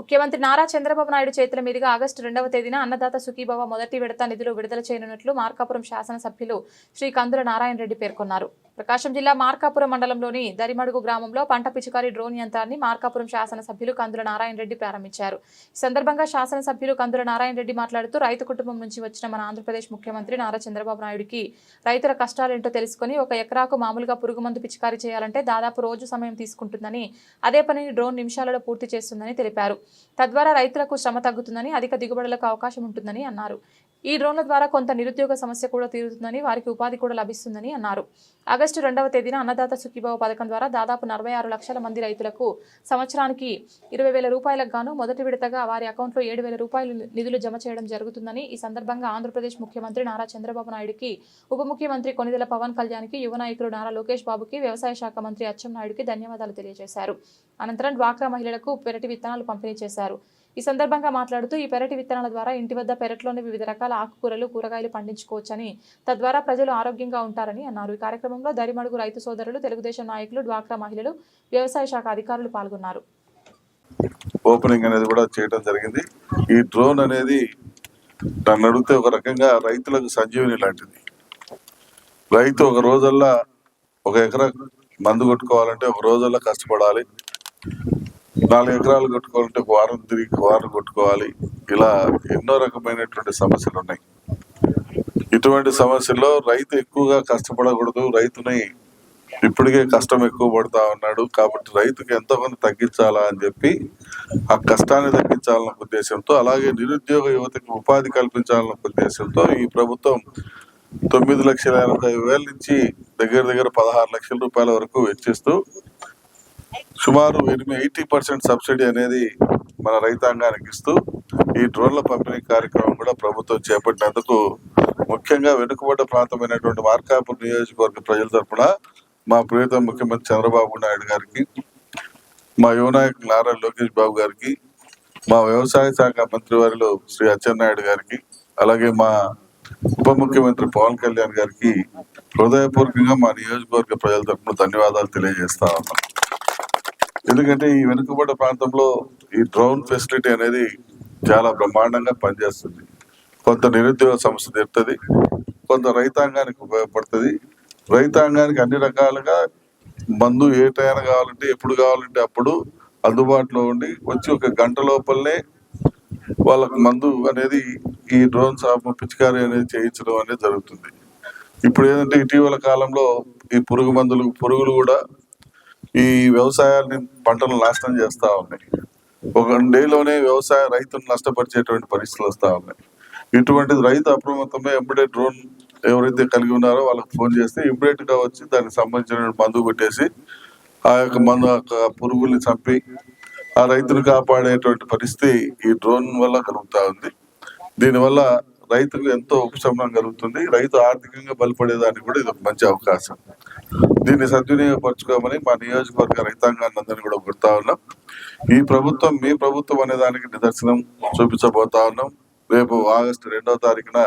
ముఖ్యమంత్రి నారా చంద్రబాబు నాయుడు చేతుల మీదుగా ఆగస్టు రెండవ తేదీన అన్నదాత సుఖీభవ మొదటి విడత నిధులు విడుదల చేయనున్నట్లు మార్కాపురం శాసనసభ్యులు శ్రీ కందుల నారాయణ రెడ్డి పేర్కొన్నారు. ప్రకాశం జిల్లా మార్కాపురం మండలంలోని దరిమడుగు గ్రామంలో పంట పిచికారీ డ్రోన్ యంత్రాన్ని మార్కాపురం శాసనసభ్యులు కందుల నారాయణ రెడ్డి ప్రారంభించారు. ఈ సందర్భంగా శాసనసభ్యులు కందుల నారాయణ రెడ్డి మాట్లాడుతూ రైతు కుటుంబం నుంచి వచ్చిన మన ఆంధ్రప్రదేశ్ ముఖ్యమంత్రి నారా చంద్రబాబు నాయుడికి రైతుల కష్టాలేంటో తెలుసుకుని ఒక ఎకరాకు మామూలుగా పురుగు మందు పిచికారీ చేయాలంటే దాదాపు రోజు సమయం తీసుకుంటుందని అదే పనిని డ్రోన్ నిమిషాలలో పూర్తి చేస్తుందని తెలిపారు. తద్వారా రైతులకు శ్రమ తగ్గుతుందని అధిక దిగుబడులకు అవకాశం ఉంటుందని అన్నారు. ఈ డ్రోన్ల ద్వారా కొంత నిరుద్యోగ సమస్య కూడా తీరుతుందని వారికి ఉపాధి కూడా లభిస్తుందని అన్నారు. ఆగస్టు రెండవ తేదీన అన్నదాత సుఖీభావ పథకం ద్వారా దాదాపు నలభై ఆరు లక్షల మంది రైతులకు సంవత్సరానికి ఇరవై వేల రూపాయలకు గాను మొదటి విడతగా వారి అకౌంట్లో ఏడు వేల రూపాయలు నిధులు జమ చేయడం జరుగుతుందని ఈ సందర్భంగా ఆంధ్రప్రదేశ్ ముఖ్యమంత్రి నారా చంద్రబాబు నాయుడుకి ఉప ముఖ్యమంత్రి కొనిదెల పవన్ కళ్యాణ్కి యువ నాయకులు నారా లోకేష్ బాబుకి వ్యవసాయ శాఖ మంత్రి అచ్చెం నాయుడుకి ధన్యవాదాలు తెలియజేశారు. అనంతరం డ్వాక్రా మహిళలకు పెరటి విత్తనాలు పంపిణీ చేశారు. ఈ సందర్భంగా మాట్లాడుతూ ఈ పెరటి విత్తనాల ద్వారా ఇంటి వద్ద పెరట్లోని వివిధ రకాల ఆకుకూరలు కూరగాయలు పండించుకోవచ్చని తద్వారా ప్రజలు ఆరోగ్యంగా ఉంటారని అన్నారు. ఈ కార్యక్రమంలో దరిమడుగు రైతు సోదరులు తెలుగుదేశం నాయకులు డ్వాక్రా మహిళలు వ్యవసాయ శాఖ అధికారులు పాల్గొన్నారు. ఓపెనింగ్ అనేది కూడా చేయడం జరిగింది. ఈ డ్రోన్ అనేది నన్ను అడిగితే ఒక రకంగా రైతులకు సంజీవని లాంటిది. రైతు ఒక రోజల్లా ఒక ఎకరా మందు కొట్టుకోవాలంటే ఒక రోజల్లా కష్టపడాలి. నాలుగు ఎకరాలు కొట్టుకోవాలంటే వారం తిరిగి వారం కొట్టుకోవాలి. ఇలా ఎన్నో రకమైనటువంటి సమస్యలు ఉన్నాయి. ఇటువంటి సమస్యల్లో రైతు ఎక్కువగా కష్టపడకూడదు. రైతుని ఇప్పటికే కష్టం ఎక్కువ పడుతూ ఉన్నాడు. కాబట్టి రైతుకి ఎంతో కొంత తగ్గించాలా అని చెప్పి ఆ కష్టాన్ని తగ్గించాలన్న ఉద్దేశంతో అలాగే నిరుద్యోగ యువతకి ఉపాధి కల్పించాలన్న ఉద్దేశంతో ఈ ప్రభుత్వం తొమ్మిది లక్షల ఎనభై వేల నుంచి దగ్గర దగ్గర పదహారు లక్షల రూపాయల వరకు వెచ్చిస్తూ సుమారు ఎనిమిది ఎయిటీ పర్సెంట్ సబ్సిడీ అనేది మన రైతాంగానికి ఇస్తూ ఈ డ్రోన్ల పంపిణీ కార్యక్రమం కూడా ప్రభుత్వం చేపట్టినందుకు ముఖ్యంగా వెనుకబడ్డ ప్రాంతమైనటువంటి మార్కాపూర్ నియోజకవర్గ ప్రజల తరఫున మా ప్రియతమ ముఖ్యమంత్రి చంద్రబాబు నాయుడు గారికి మా యువ నాయకులు నారా లోకేష్ బాబు గారికి మా వ్యవసాయ శాఖ మంత్రి వారిలో శ్రీ అచ్చెన్నాయుడు గారికి అలాగే మా ఉప ముఖ్యమంత్రి పవన్ కళ్యాణ్ గారికి హృదయపూర్వకంగా మా నియోజకవర్గ ప్రజల తరపున ధన్యవాదాలు తెలియజేస్తా ఉన్నాం. ఎందుకంటే ఈ వెనుకబడ్డ ప్రాంతంలో ఈ డ్రోన్ ఫెసిలిటీ అనేది చాలా బ్రహ్మాండంగా పనిచేస్తుంది. కొంత నిరుద్యోగ సమస్య తీరుతుంది కొంత రైతాంగానికి ఉపయోగపడుతుంది. రైతాంగానికి అన్ని రకాలుగా మందు ఏ టైం కావాలంటే ఎప్పుడు కావాలంటే అప్పుడు అందుబాటులో ఉండి వచ్చి ఒక గంట లోపలనే వాళ్ళకు మందు అనేది ఈ డ్రోన్ సాపు పిచికారీ అనేది చేయించడం అనేది జరుగుతుంది. ఇప్పుడు ఏంటంటే ఇటీవల కాలంలో ఈ పురుగు మందులు పురుగులు కూడా ఈ వ్యవసాయాన్ని పంటలు నాశనం చేస్తూ ఉన్నాయి. ఒక డేలోనే వ్యవసాయ రైతును నష్టపరిచేటువంటి పరిస్థితులు వస్తూ ఉన్నాయి. ఇటువంటిది రైతు అప్రమత్తమే ఎంబడే డ్రోన్ ఎవరైతే కలిగి ఉన్నారో వాళ్ళకి ఫోన్ చేస్తే ఇమ్మీడియట్గా వచ్చి దానికి సంబంధించిన మందు కొట్టేసి ఆ యొక్క మందు యొక్క పురుగుల్ని చంపి ఆ రైతును కాపాడేటువంటి పరిస్థితి ఈ డ్రోన్ వల్ల కలుగుతూ ఉంది. దీనివల్ల రైతుకు ఎంతో ఉపశమనం కలుగుతుంది. రైతు ఆర్థికంగా బలపడేదానికి కూడా ఇది ఒక మంచి అవకాశం. దీన్ని సద్వినియోగపరచుకోమని మా నియోజకవర్గ రైతాంగాన్ని అందరినీ కూడా కొడతా ఉన్నాం. ఈ ప్రభుత్వం మీ ప్రభుత్వం అనే దానికి నిదర్శనం చూపించబోతా ఉన్నాం. రేపు ఆగస్టు రెండవ తారీఖున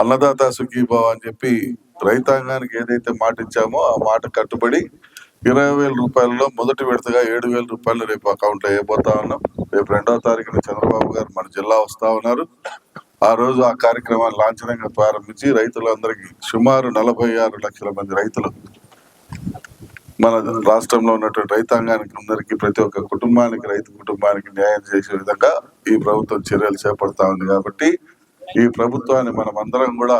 అన్నదాత సుఖీభావ అని చెప్పి రైతాంగానికి ఏదైతే మాట ఇచ్చామో ఆ మాట కట్టుబడి ఇరవై వేల రూపాయలలో మొదటి విడతగా ఏడు వేల రూపాయలు రేపు అకౌంట్లో వేయబోతా ఉన్నాం. రేపు రెండవ తారీఖున చంద్రబాబు గారు మన జిల్లా వస్తా ఉన్నారు. ఆ రోజు ఆ కార్యక్రమాన్ని లాంఛనంగా ప్రారంభించి రైతులందరికీ సుమారు నలభై ఆరు లక్షల మంది రైతులు మన రాష్ట్రంలో ఉన్నటువంటి రైతాంగానికి అందరికీ ప్రతి ఒక్క కుటుంబానికి రైతు కుటుంబానికి న్యాయం చేసే విధంగా ఈ ప్రభుత్వం చర్యలు చేపడతా ఉంది కాబట్టి ఈ ప్రభుత్వాన్ని మనం అందరం కూడా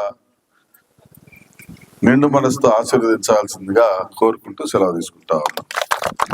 నిండు మనసుతో ఆశీర్వదించాల్సిందిగా కోరుకుంటూ సెలవు తీసుకుంటా ఉన్నాం.